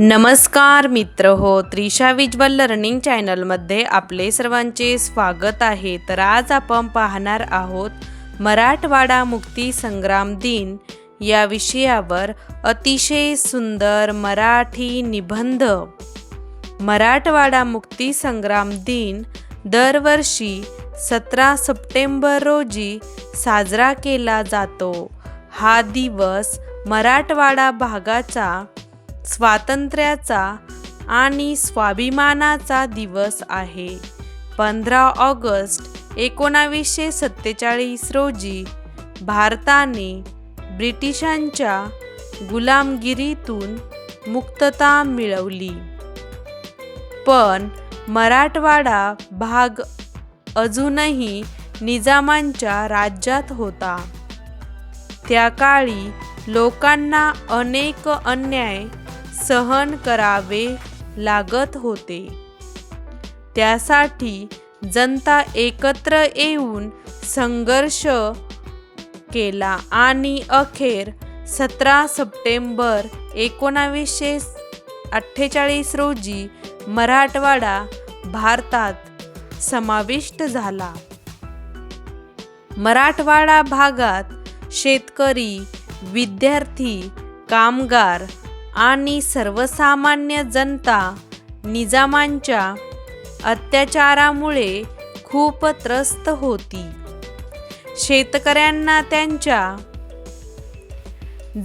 नमस्कार मित्र हो त्रिशा विज्वल लर्निंग चॅनलमध्ये आपले सर्वांचे स्वागत आहे. तर आज आपण पाहणार आहोत मराठवाडा मुक्ती संग्राम दिन या विषयावर अतिशय सुंदर मराठी निबंध. मराठवाडा मुक्ती संग्राम दिन दरवर्षी सतरा सप्टेंबर रोजी साजरा केला जातो. हा दिवस मराठवाडा भागाचा स्वातंत्र्याचा आणि स्वाभिमानाचा दिवस आहे. पंधरा ऑगस्ट एकोणावीसशे सत्तेचाळीस रोजी भारताने ब्रिटिशांच्या गुलामगिरीतून मुक्तता मिळवली. पण मराठवाडा भाग अजूनही निजामांच्या राज्यात होता. त्या काळी लोकांना अनेक अन्याय सहन करावे लागत होते. त्यासाठी जनता एकत्र येऊन संघर्ष केला आणि अखेर सतरा सप्टेंबर एकोणावीसशे अठ्ठेचाळीस रोजी मराठवाडा भारतात समाविष्ट झाला. मराठवाडा भागात शेतकरी विद्यार्थी कामगार आणि सर्वसामान्य जनता निजामांच्या अत्याचारामुळे खूप त्रस्त होती. शेतकऱ्यांना त्यांच्या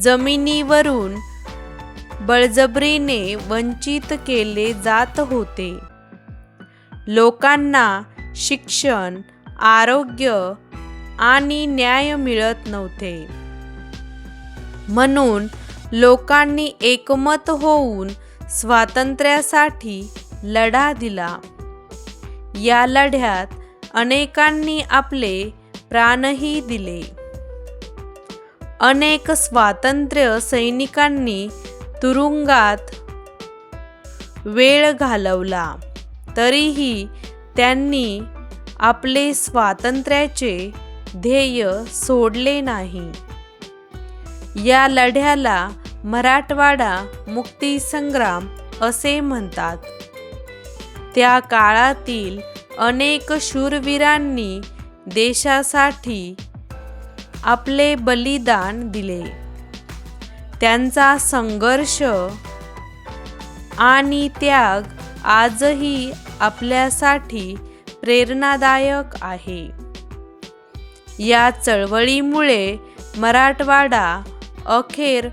जमिनीवरून बळजबरीने वंचित केले जात होते. लोकांना शिक्षण आरोग्य आणि न्याय मिळत नव्हते. म्हणून लोकांनी एकमत होऊन स्वातंत्र्यासाठी लढा दिला. या लढ्यात अनेकांनी आपले प्राणही दिले. अनेक स्वातंत्र्य सैनिकांनी तुरुंगात वेळ घालवला. तरीही त्यांनी आपले स्वातंत्र्याचे ध्येय सोडले नाही. या लढ्याला मराठवाडा मुक्ती संग्राम असे म्हणतात. त्या काळातील अनेक शूरवीरांनी देशासाठी आपले बलिदान दिले. त्यांचा संघर्ष आणि त्याग आजही आपल्यासाठी प्रेरणादायक आहे. या चळवळीमुळे मराठवाडा अखेर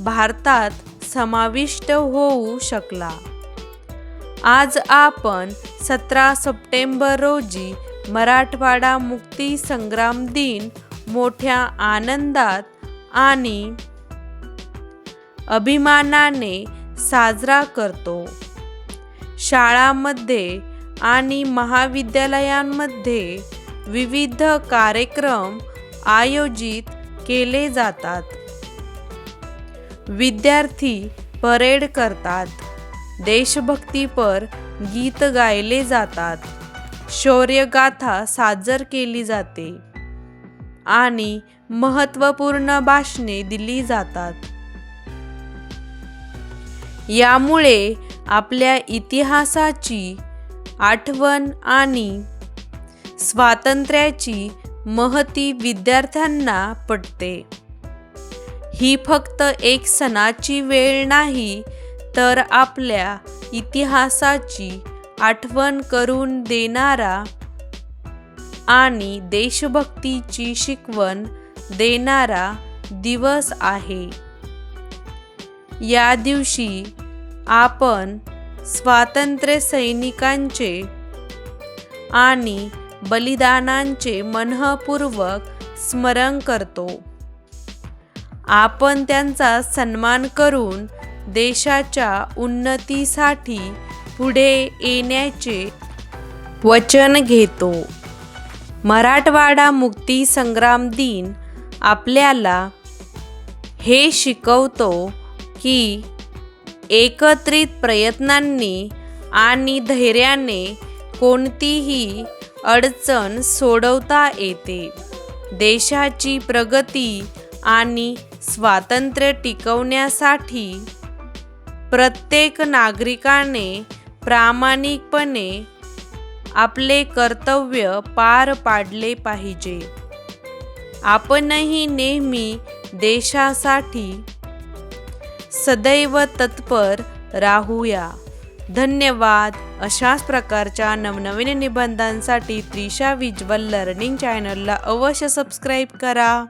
भारतात समाविष्ट होऊ शकला. आज आपण सतरा सप्टेंबर रोजी मराठवाडा मुक्ती संग्राम दिन मोठ्या आनंदात आणि अभिमानाने साजरा करतो. शाळांमध्ये आणि महाविद्यालयांमध्ये विविध कार्यक्रम आयोजित केले जातात. विद्यार्थी परेड करतात. देशभक्तीपर गीत गायले जातात. शौर्यगाथा सादर केली जाते. आणि महत्त्वपूर्ण भाषणे दिली जातात. यामुळे आपल्या इतिहासाची आठवण आणि स्वातंत्र्याची महती विद्यार्थ्यांना पटते. ही फक्त एक सणाची वेळ नाही तर आपल्या इतिहासाची आठवण करून देणारा आणि देशभक्तीची शिकवण देणारा दिवस आहे. या दिवशी आपण स्वातंत्र्य सैनिकांचे आणि बलिदानांचे मनःपूर्वक स्मरण करतो. आपण त्यांचा सन्मान करून देशाच्या उन्नतीसाठी पुढे येण्याचे वचन घेतो. मराठवाडा मुक्ती संग्राम दिन आपल्याला हे शिकवतो की एकत्रित प्रयत्नांनी आणि धैर्याने कोणतीही अडचण सोडवता येते. देशाची प्रगती आणि स्वातंत्र्य टिकवण्यासाठी प्रत्येक नागरिकाने प्रामाणिकपणे आपले कर्तव्य पार पाडले पाहिजे. आपणही नेहमी देशासाठी सदैव तत्पर राहूया. धन्यवाद. अशाच प्रकारच्या नवनवीन निबंधांसाठी त्रिशा विज्वल लर्निंग चॅनलला अवश्य सबस्क्राईब करा.